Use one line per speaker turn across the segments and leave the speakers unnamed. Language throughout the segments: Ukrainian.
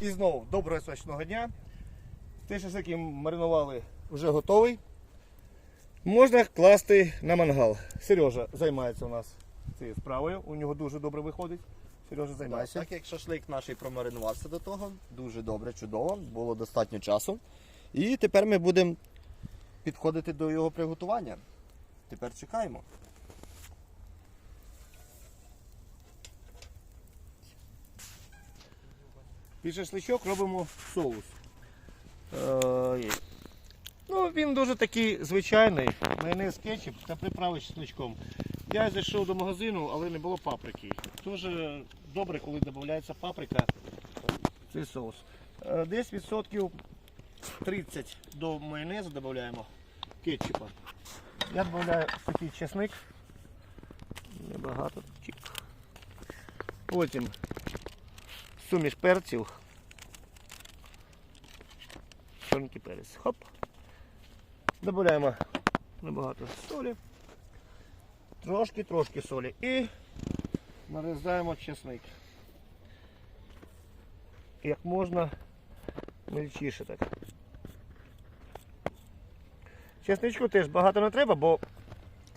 І знову доброго смачного дня. Те, що яким маринували, вже готовий. Можна класти на мангал. Сережа займається у нас цією справою. У нього дуже добре виходить. Сережа займається.
Так як шашлик наш промаринувався до того, дуже добре, чудово, було достатньо часу. І тепер ми будемо підходити до його приготування. Тепер чекаємо.
Під шашличок робимо соус. Е, ну, він дуже такий звичайний. Майонез кетчуп та приправи з чесночком. Я зайшов до магазину, але не було паприки. Дуже добре, коли додається паприка в цей соус. Е, Десь відсотків 30 до майонезу додаємо кетчупа. Я додаю такий чесник. Небагато. Потім суміш перців. Чорненький перець. Хоп. Додаємо небагато солі. Трошки-трошки солі. І нарізаємо чесник. Як можна мельчіше так. Чесничку теж багато не треба, бо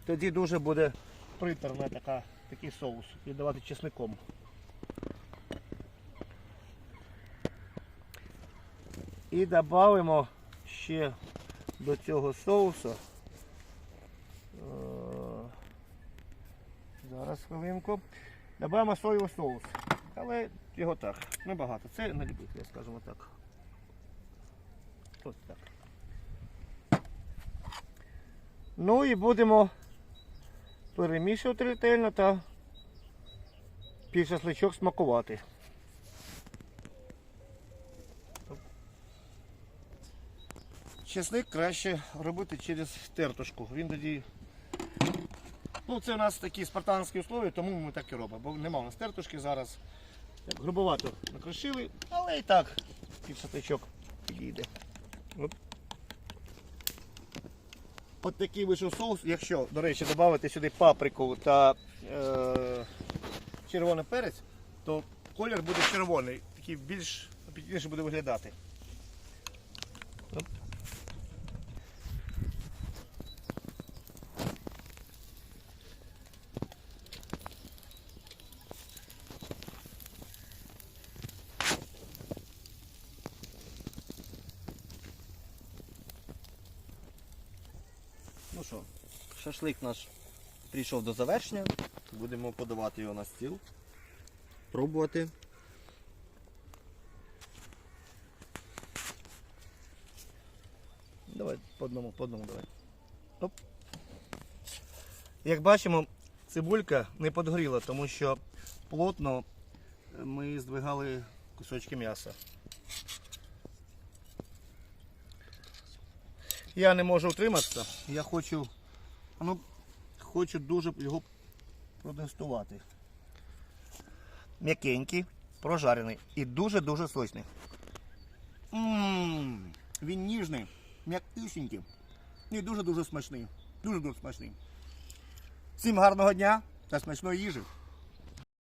тоді дуже буде приторна така, такий соус. І давати чесником. І додамо ще до цього соусу. е, Зараз хвилинку. Додаємо соєвий соус. Але його так, небагато. Це на любителя, скажімо так. Ось так. Ну і будемо перемішувати ретельно та під шашличок смакувати. Чесник краще робити через тертушку. Він тоді. Ну, це у нас такі спартанські условия, тому ми так і робимо. Бо нема у нас тертушки зараз. Так, грубовато накрошили, але і так під шашличок підійде. От. От такий вийшов соус. Якщо, до речі, додати сюди паприку та е, червоний перець, то колір буде червоний, такий більш апетитніше буде виглядати.
Ну що, шашлик наш прийшов до завершення. Будемо подавати його на стіл. Пробувати.
Давай по одному, по одному давай. Оп. Як бачимо, цибулька не подгоріла, тому що плотно ми здвигали кусочки м'яса. Я не можу утриматися. Я хочу, ну, хочу дуже його протестувати. М'якенький, прожарений і дуже-дуже сочний. Ммм, він ніжний, м'якісінький і дуже-дуже смачний. Дуже-дуже смачний. Всім гарного дня та смачної їжі.